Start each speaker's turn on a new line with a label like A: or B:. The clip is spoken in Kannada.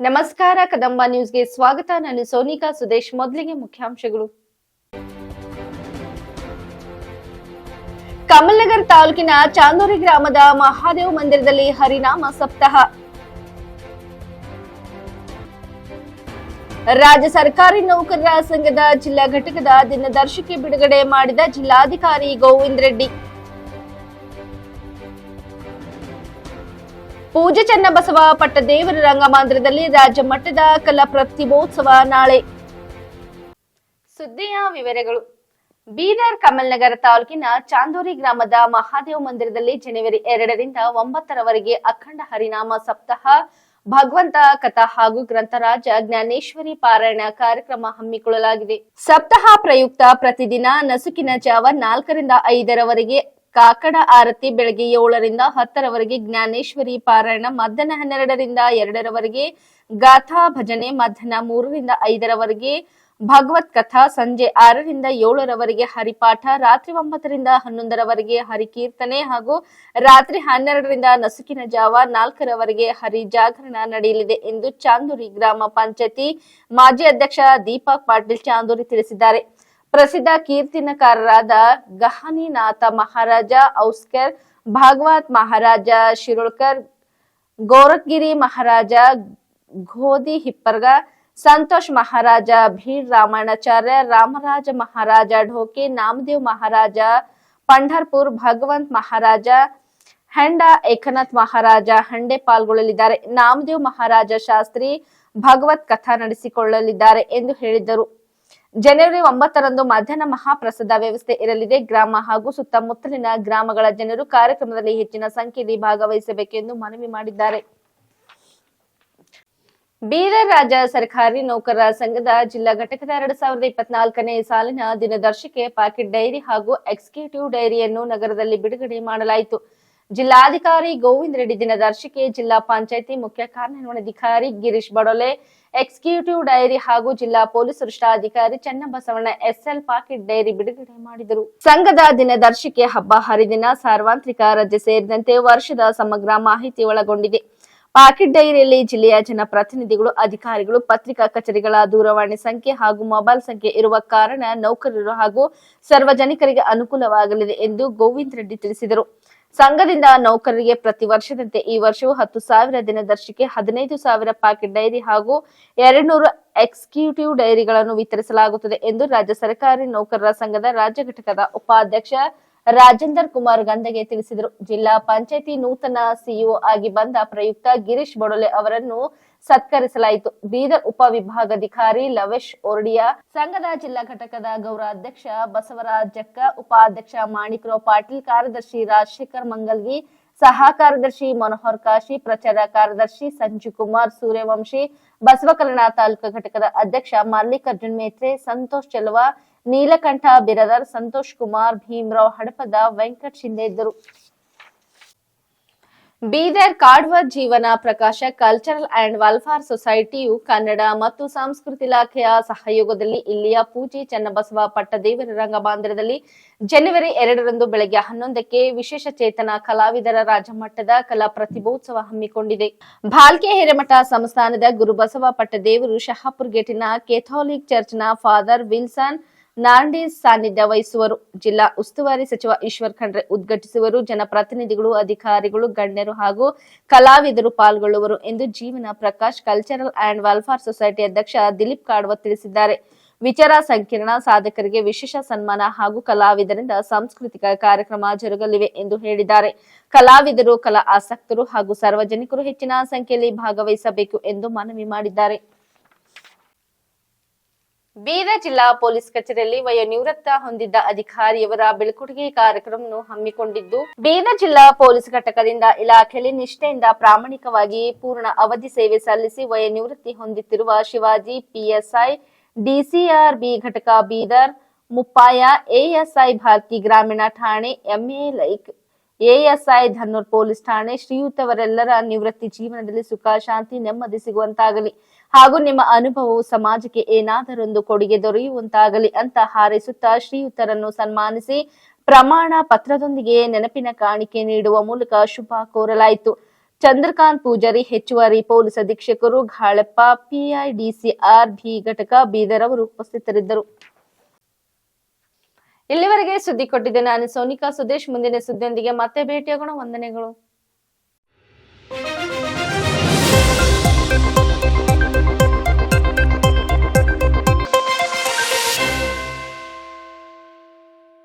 A: ನಮಸ್ಕಾರ, ಕದಂಬ ನ್ಯೂಸ್ಗೆ ಸ್ವಾಗತ. ನಾನು ಸೋನಿಕಾ ಸುದೇಶ್, ಮೊದಲಿಗೆ ಮುಖ್ಯಾಂಶಗಳು. ಕಮಲ್ನಗರ್ ತಾಲೂಕಿನ ಚಾಂದೂರಿ ಗ್ರಾಮದ ಮಹಾದೇವ್ ಮಂದಿರದಲ್ಲಿ ಹರಿನಾಮ ಸಪ್ತಾಹ. ರಾಜ್ಯ ಸರ್ಕಾರಿ ನೌಕರರ ಸಂಘದ ಜಿಲ್ಲಾ ಘಟಕದ ದಿನದರ್ಶಿಕೆ ಬಿಡುಗಡೆ ಮಾಡಿದ ಜಿಲ್ಲಾಧಿಕಾರಿ ಗೋವಿಂದ್ ರೆಡ್ಡಿ. ಪೂಜೆ ಚನ್ನಬಸವ ಪಟ್ಟದೇವರ ರಂಗಮಂದಿರದಲ್ಲಿ ರಾಜ್ಯ ಮಟ್ಟದ ಕಲಾ ಪ್ರತಿಭೋತ್ಸವ ನಾಳೆ. ಸುದ್ದಿಯ ವಿವರಗಳು. ಬೀದರ್ ಕಮಲ್ನಗರ ತಾಲೂಕಿನ ಚಾಂದೋರಿ ಗ್ರಾಮದ ಮಹಾದೇವ ಮಂದಿರದಲ್ಲಿ ಜನವರಿ ಎರಡರಿಂದ ಒಂಬತ್ತರವರೆಗೆ ಅಖಂಡ ಹರಿನಾಮ ಸಪ್ತಾಹ, ಭಗವಂತ ಕಥಾ ಹಾಗೂ ಗ್ರಂಥರಾಜ ಜ್ಞಾನೇಶ್ವರಿ ಪಾರಾಯಣ ಕಾರ್ಯಕ್ರಮ ಹಮ್ಮಿಕೊಳ್ಳಲಾಗಿದೆ. ಸಪ್ತಾಹ ಪ್ರಯುಕ್ತ ಪ್ರತಿದಿನ ನಸುಕಿನ ಜಾವ ನಾಲ್ಕರಿಂದ ಐದರವರೆಗೆ ಕಾಕಡ ಆರತಿ ಬೆಳಗ್ಗೆ ಏಳರಿಂದ ಹತ್ತರವರೆಗೆ ಜ್ಞಾನೇಶ್ವರಿ ಪಾರಾಯಣ, ಮಧ್ಯಾಹ್ನ ಹನ್ನೆರಡರಿಂದ ಎರಡರವರೆಗೆ ಗಾಥಾ ಭಜನೆ, ಮಧ್ಯಾಹ್ನ ಮೂರರಿಂದ ಐದರವರೆಗೆ ಭಗವತ್ ಕಥಾ, ಸಂಜೆ ಆರರಿಂದ ಏಳರವರೆಗೆ ಹರಿಪಾಠ, ರಾತ್ರಿ ಒಂಬತ್ತರಿಂದ ಹನ್ನೊಂದರವರೆಗೆ ಹರಿಕೀರ್ತನೆ ಹಾಗೂ ರಾತ್ರಿ ಹನ್ನೆರಡರಿಂದ ನಸುಕಿನ ಜಾವ, ನಾಲ್ಕರವರೆಗೆ ಹರಿ ಜಾಗರಣ ನಡೆಯಲಿದೆ ಎಂದು ಚಾಂದೂರಿ ಗ್ರಾಮ ಪಂಚಾಯತಿ ಮಾಜಿ ಅಧ್ಯಕ್ಷ ದೀಪಕ್ ಪಾಟೀಲ್ ಚಾಂದೂರಿ ತಿಳಿಸಿದ್ದಾರೆ. ಪ್ರಸಿದ್ಧ ಕೀರ್ತನಕಾರರಾದ ಗಹನಿನಾಥ ಮಹಾರಾಜ, ಔಸ್ಕರ್, ಭಾಗವತ್ ಮಹಾರಾಜ, ಶಿರೋಳ್ಕರ್, ಗೋರಖ್ಗಿರಿ ಮಹಾರಾಜ, ಗೋಧಿ ಹಿಪ್ಪರ್ಗ, ಸಂತೋಷ್ ಮಹಾರಾಜ, ಭೀರ್ ರಾಮಾಯಣಾಚಾರ್ಯ ರಾಮರಾಜ ಮಹಾರಾಜ, ಢೋಕೆ ನಾಮದೇವ್ ಮಹಾರಾಜ, ಪಂಢರ್ಪುರ್ ಭಗವಂತ್ ಮಹಾರಾಜ, ಹೆಂಡ ಏಕನಾಥ್ ಮಹಾರಾಜ, ಹಂಡೆ ಪಾಲ್ಗೊಳ್ಳಲಿದ್ದಾರೆ. ನಾಮದೇವ್ ಮಹಾರಾಜ ಶಾಸ್ತ್ರಿ ಭಗವತ್ ಕಥಾ ನಡೆಸಿಕೊಳ್ಳಲಿದ್ದಾರೆ ಎಂದು ಹೇಳಿದರು ಜನವರಿ ಒಂಬತ್ತರಂದು ಮಧ್ಯಾಹ್ನ ಮಹಾಪ್ರಸಾದ ವ್ಯವಸ್ಥೆ ಇರಲಿದೆ. ಗ್ರಾಮ ಹಾಗೂ ಸುತ್ತಮುತ್ತಲಿನ ಗ್ರಾಮಗಳ ಜನರು ಕಾರ್ಯಕ್ರಮದಲ್ಲಿ ಹೆಚ್ಚಿನ ಸಂಖ್ಯೆಯಲ್ಲಿ ಭಾಗವಹಿಸಬೇಕೆಂದು ಮನವಿ ಮಾಡಿದ್ದಾರೆ. ಬೀದರ್ ರಾಜ್ಯ ಸರ್ಕಾರಿ ನೌಕರರ ಸಂಘದ ಜಿಲ್ಲಾ ಘಟಕದ ಎರಡ್ ಸಾವಿರದ ಇಪ್ಪತ್ನಾಲ್ಕನೇ ಸಾಲಿನ ದಿನದರ್ಶಿಕೆ ಪಾಕೆಟ್ ಡೈರಿ ಹಾಗೂ ಎಕ್ಸಿಕ್ಯೂಟಿವ್ ಡೈರಿಯನ್ನು ನಗರದಲ್ಲಿ ಬಿಡುಗಡೆ ಮಾಡಲಾಯಿತು. ಜಿಲ್ಲಾಧಿಕಾರಿ ಗೋವಿಂದ ರೆಡ್ಡಿ ದಿನದರ್ಶಿಕೆ, ಜಿಲ್ಲಾ ಪಂಚಾಯತಿ ಮುಖ್ಯ ಕಾರ್ಯನಿರ್ವಹಣಾಧಿಕಾರಿ ಗಿರೀಶ್ ಬಡೋಲೆ, ಎಕ್ಸಿಕ್ಯೂಟಿವ್ ಡೈರಿ ಹಾಗೂ ಜಿಲ್ಲಾ ಪೊಲೀಸ್ ವರಿಷ್ಠಾಧಿಕಾರಿ ಚನ್ನಬಸವಣ್ಣ ಎಸ್ಎಲ್ ಪಾಕೆಟ್ ಡೈರಿ ಬಿಡುಗಡೆ ಮಾಡಿದರು. ಸಂಘದ ದಿನದರ್ಶಿಕೆ ಹಬ್ಬ ಹರಿದಿನ ಸಾರ್ವತ್ರಿಕ ರಜೆ ಸೇರಿದಂತೆ ವರ್ಷದ ಸಮಗ್ರ ಮಾಹಿತಿ ಒಳಗೊಂಡಿದೆ. ಪಾಕೆಟ್ ಡೈರಿಯಲ್ಲಿ ಜಿಲ್ಲೆಯ ಜನಪ್ರತಿನಿಧಿಗಳು, ಅಧಿಕಾರಿಗಳು, ಪತ್ರಿಕಾ ಕಚೇರಿಗಳ ದೂರವಾಣಿ ಸಂಖ್ಯೆ ಹಾಗೂ ಮೊಬೈಲ್ ಸಂಖ್ಯೆ ಇರುವ ಕಾರಣ ನೌಕರರು ಹಾಗೂ ಸಾರ್ವಜನಿಕರಿಗೆ ಅನುಕೂಲವಾಗಲಿದೆ ಎಂದು ಗೋವಿಂದ್ ರೆಡ್ಡಿ ತಿಳಿಸಿದರು. ಸಂಘದಿಂದ ನೌಕರರಿಗೆ ಪ್ರತಿ ವರ್ಷದಂತೆ ಈ ವರ್ಷವೂ ಹತ್ತು ಸಾವಿರ ದಿನದರ್ಶಿಕೆ ಹದಿನೈದು ಸಾವಿರ ಪ್ಯಾಕೆಟ್ ಡೈರಿ ಹಾಗೂ ಎರಡ್ನೂರು ಎಕ್ಸಿಕ್ಯೂಟಿವ್ ಡೈರಿಗಳನ್ನು ವಿತರಿಸಲಾಗುತ್ತದೆ ಎಂದು ರಾಜ್ಯ ಸರ್ಕಾರಿ ನೌಕರರ ಸಂಘದ ರಾಜ್ಯ ಘಟಕದ ಉಪಾಧ್ಯಕ್ಷ ರಾಜೇಂದರ್ ಕುಮಾರ್ ಗಂದಗೆ ತಿಳಿಸಿದರು. ಜಿಲ್ಲಾ ಪಂಚಾಯಿತಿ ನೂತನ ಸಿಇಒ ಆಗಿ ಬಂದ ಪ್ರಯುಕ್ತ ಗಿರೀಶ್ ಬಡೋಲೆ ಅವರನ್ನು ಸತ್ಕರಿಸಲಾಯಿತು. ಬೀದರ್ ಉಪವಿಭಾಗಾಧಿಕಾರಿ ಲವೇಶ್ ಓರ್ಡಿಯಾ, ಸಂಘದ ಜಿಲ್ಲಾ ಘಟಕದ ಗೌರವಾಧ್ಯಕ್ಷ ಬಸವರಾಜಕ್ಕ ಜಕ್ಕ ಉಪಾಧ್ಯಕ್ಷ ಮಾಣಿಕ್ರೋ ಪಾಟೀಲ್, ಕಾರ್ಯದರ್ಶಿ ರಾಜಶೇಖರ್ ಮಂಗಲ್ಗಿ, ಸಹ ಕಾರ್ಯದರ್ಶಿ ಮನೋಹರ್ ಕಾಶಿ, ಪ್ರಚಾರ ಕಾರ್ಯದರ್ಶಿ ಸಂಜು ಕುಮಾರ್ ಸೂರ್ಯವಂಶಿ, ಬಸವಕಲ್ಯಾಣ ತಾಲೂಕು ಘಟಕದ ಅಧ್ಯಕ್ಷ ಮಲ್ಲಿಕಾರ್ಜುನ್ ಮೇತ್ರೆ, ಸಂತೋಷ್ ಚೆಲುವ, ನೀಲಕಂಠ ಬಿರದರ್, ಸಂತೋಷ್ ಕುಮಾರ್, ಭೀಮರಾವ್ ಹಡಪದ ವೆಂಕಟ್ ಶಿಂದೆ ಇದ್ದರು. Bidar Kadwa Jeevan Prakash cultural and welfare ಸೊಸೈಟಿಯು Kannada ಮತ್ತು ಸಂಸ್ಕೃತಿ ಇಲಾಖೆಯ ಸಹಯೋಗದಲ್ಲಿ ಇಲ್ಲಿಯ ಪೂಜಿ ಚನ್ನಬಸವ ಪಟ್ಟದೇವರ ರಂಗಮಂದಿರದಲ್ಲಿ ಜನವರಿ ಎರಡರಂದು ಬೆಳಗ್ಗೆ ಹನ್ನೊಂದಕ್ಕೆ ವಿಶೇಷ ಚೇತನ ಕಲಾವಿದರ ರಾಜ್ಯಮಟ್ಟದ ಕಲಾ ಪ್ರತಿಭೋತ್ಸವ ಹಮ್ಮಿಕೊಂಡಿದೆ. ಭಾಲ್ಕೆ ಹಿರೇಮಠ ಸಂಸ್ಥಾನದ ಗುರುಬಸವ ಪಟ್ಟದೇವರು ಶಹಾಪುರ್ ಗೇಟಿನ ಕೆಥೋಲಿಕ್ ಚರ್ಚ್ನ ಫಾದರ್ ವಿಲ್ಸನ್ ನಾರ್ಡೀಸ್ ಸಾನ್ನಿಧ್ಯ ವಹಿಸುವರು. ಜಿಲ್ಲಾ ಉಸ್ತುವಾರಿ ಸಚಿವ ಈಶ್ವರ್ ಖಂಡ್ರೆ ಉದ್ಘಾಟಿಸುವರು. ಜನಪ್ರತಿನಿಧಿಗಳು, ಅಧಿಕಾರಿಗಳು, ಗಣ್ಯರು ಹಾಗೂ ಕಲಾವಿದರು ಪಾಲ್ಗೊಳ್ಳುವರು ಎಂದು Jeevan Prakash, cultural and welfare society ಅಧ್ಯಕ್ಷ ದಿಲೀಪ್ ಕಾಡ್ವ ತಿಳಿಸಿದ್ದಾರೆ. ವಿಚಾರ ಸಂಕಿರಣ, ಸಾಧಕರಿಗೆ ವಿಶೇಷ ಸನ್ಮಾನ ಹಾಗೂ ಕಲಾವಿದರಿಂದ ಸಾಂಸ್ಕೃತಿಕ ಕಾರ್ಯಕ್ರಮ ಜರುಗಲಿವೆ ಎಂದು ಹೇಳಿದ್ದಾರೆ. ಕಲಾವಿದರು, ಕಲಾ ಆಸಕ್ತರು ಹಾಗೂ ಸಾರ್ವಜನಿಕರು ಹೆಚ್ಚಿನ ಸಂಖ್ಯೆಯಲ್ಲಿ ಭಾಗವಹಿಸಬೇಕು ಎಂದು ಮನವಿ ಮಾಡಿದ್ದಾರೆ. ಬೀದರ್ ಜಿಲ್ಲಾ ಪೊಲೀಸ್ ಕಚೇರಿಯಲ್ಲಿ ವಯೋನಿವೃತ್ತ ಹೊಂದಿದ್ದ ಅಧಿಕಾರಿಯವರ ಬೆಳಕುಟಿಗೆ ಕಾರ್ಯಕ್ರಮವನ್ನು ಹಮ್ಮಿಕೊಂಡಿದ್ದು ಬೀದರ್ ಜಿಲ್ಲಾ ಪೊಲೀಸ್ ಘಟಕದಿಂದ ಇಲಾಖೆಯಲ್ಲಿ ನಿಷ್ಠೆಯಿಂದ ಪ್ರಾಮಾಣಿಕವಾಗಿ ಪೂರ್ಣ ಅವಧಿ ಸೇವೆ ಸಲ್ಲಿಸಿ ವಯೋನಿವೃತ್ತಿ ಹೊಂದುತ್ತಿರುವ ಶಿವಾಜಿ, ಪಿಎಸ್ಐ ಡಿಸಿಆರ್ ಬಿ ಘಟಕ ಬೀದರ್, ಮುಪ್ಪಾಯ, ಎಎಸ್ಐ ಭಾರತಿ ಗ್ರಾಮೀಣ ಠಾಣೆ, M A Laik, ASI Dhannur police ಠಾಣೆ ಶ್ರೀಯುತವರೆಲ್ಲರ ನಿವೃತ್ತಿ ಜೀವನದಲ್ಲಿ ಸುಖ, ಶಾಂತಿ, ನೆಮ್ಮದಿ ಸಿಗುವಂತಾಗಲಿ. ಹಾಗೂ ನಿಮ್ಮ ಅನುಭವವು ಸಮಾಜಕ್ಕೆ ಏನಾದರೊಂದು ಕೊಡುಗೆ ದೊರೆಯುವಂತಾಗಲಿ ಅಂತ ಹಾರೈಸುತ್ತಾ ಶ್ರೀಯುತರನ್ನು ಸನ್ಮಾನಿಸಿ ಪ್ರಮಾಣ ಪತ್ರದೊಂದಿಗೆ ನೆನಪಿನ ಕಾಣಿಕೆ ನೀಡುವ ಮೂಲಕ ಶುಭ ಕೋರಲಾಯಿತು. ಚಂದ್ರಕಾಂತ್ ಪೂಜಾರಿ, ಹೆಚ್ಚುವರಿ ಪೊಲೀಸ್ ಅಧೀಕ್ಷಕರು, ಘಾಳಪ್ಪ ಪಿಐಡಿಸಿಆರ್ ಬಿ ಘಟಕ, ಬೀದರ್ ಅವರು ಉಪಸ್ಥಿತರಿದ್ದರು. ಇಲ್ಲಿವರೆಗೆ ಸುದ್ದಿ ಕೊಟ್ಟಿದ್ದೆ ನಾನು ಸೋನಿಕಾ ಸುದೇಶ್. ಮುಂದಿನ ಸುದ್ದಿಯೊಂದಿಗೆ ಮತ್ತೆ ಭೇಟಿಯಾಗೋಣ. ವಂದನೆಗಳು.